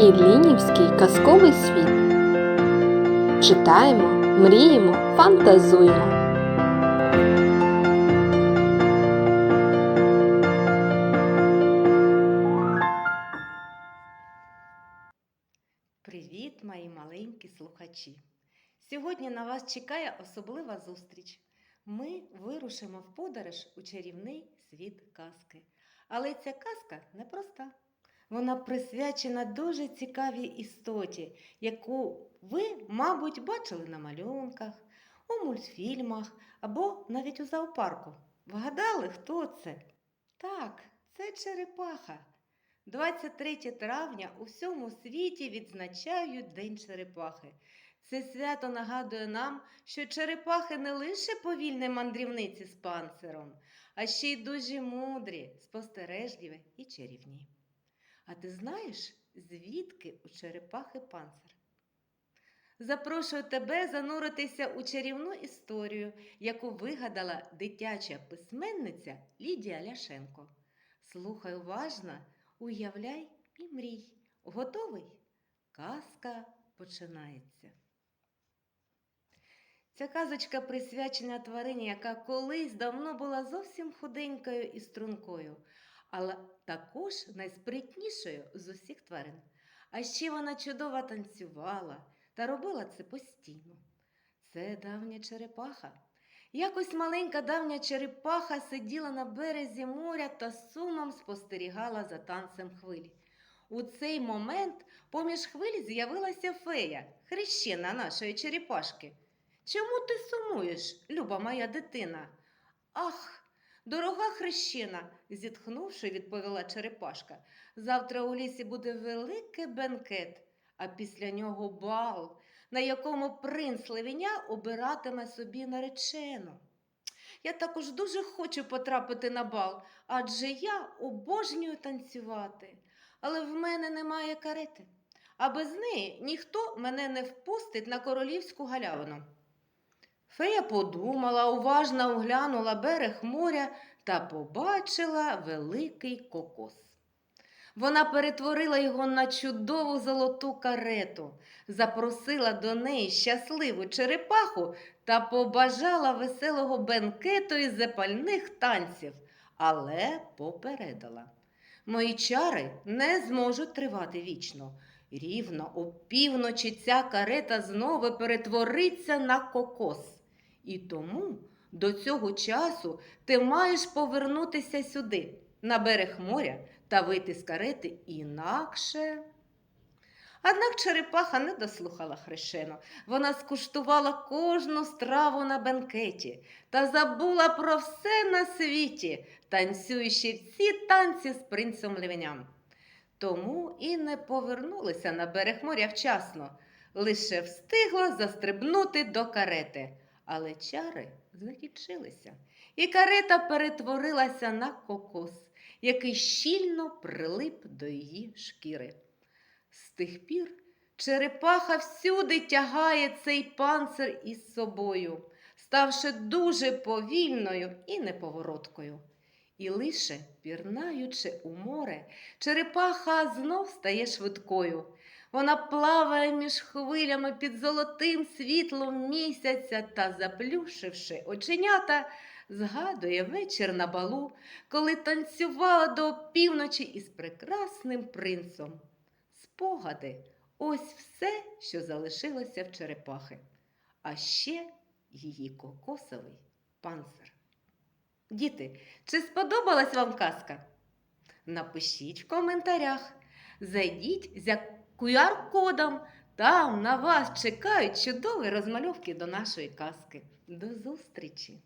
Іллінівський казковий світ. Читаємо, мріємо, фантазуємо. Привіт, мої маленькі слухачі! Сьогодні на вас чекає особлива зустріч. Ми вирушимо в подорож у чарівний світ казки. Але ця казка непроста. Вона присвячена дуже цікавій істоті, яку ви, мабуть, бачили на малюнках, у мультфільмах або навіть у зоопарку. Вгадали, хто це? Так, це черепаха. 23 травня у всьому світі відзначають День черепахи. Це свято нагадує нам, що черепахи не лише повільні мандрівниці з панциром, а ще й дуже мудрі, спостережливі і чарівні. А ти знаєш, звідки у черепахи панцир? Запрошую тебе зануритися у чарівну історію, яку вигадала дитяча письменниця Лідія Ляшенко. Слухай уважно, уявляй і мрій. Готовий? Казка починається. Ця казочка присвячена тварині, яка колись давно була зовсім худенькою і стрункою, але також найспритнішою з усіх тварин. А ще вона чудово танцювала та робила це постійно. Це давня черепаха. Якось маленька давня черепаха сиділа на березі моря та сумом спостерігала за танцем хвилі. У цей момент поміж хвиль з'явилася фея, хрещена нашої черепашки. Чому ти сумуєш, люба моя дитина? Ах, дорога хрещена, зітхнувши, відповіла черепашка. Завтра у лісі буде великий бенкет, а після нього бал, на якому принц Левеня обиратиме собі наречену. Я також дуже хочу потрапити на бал, адже я обожнюю танцювати, але в мене немає карети, а без неї ніхто мене не впустить на королівську галявину. Фея подумала, уважно оглянула берег моря та побачила великий кокос. Вона перетворила його на чудову золоту карету, запросила до неї щасливу черепаху та побажала веселого бенкету і запальних танців, але попередила. Мої чари не зможуть тривати вічно. Рівно у півночі ця карета знову перетвориться на кокос. І тому до цього часу ти маєш повернутися сюди, на берег моря, та вийти з карети інакше. Однак черепаха не дослухала хрещену. Вона скуштувала кожну страву на бенкеті та забула про все на світі, танцюючи всі танці з принцем Левеням. Тому і не повернулася на берег моря вчасно, лише встигла застрибнути до карети. Але чари закінчилися, і карета перетворилася на кокос який щільно прилип до її шкіри. З тих пір черепаха всюди тягає цей панцир із собою, ставши дуже повільною і неповороткою. І лише пірнаючи у море, черепаха знов стає швидкою. Вона плаває між хвилями під золотим світлом місяця та, заплющивши оченята, згадує вечір на балу, коли танцювала до півночі із прекрасним принцом. Спогади ось все, що залишилося в черепахи, а ще її кокосовий панцир. Діти, чи сподобалась вам казка? Напишіть в коментарях, зайдіть за QR-кодом, там на вас чекають чудові розмальовки до нашої казки. До зустрічі!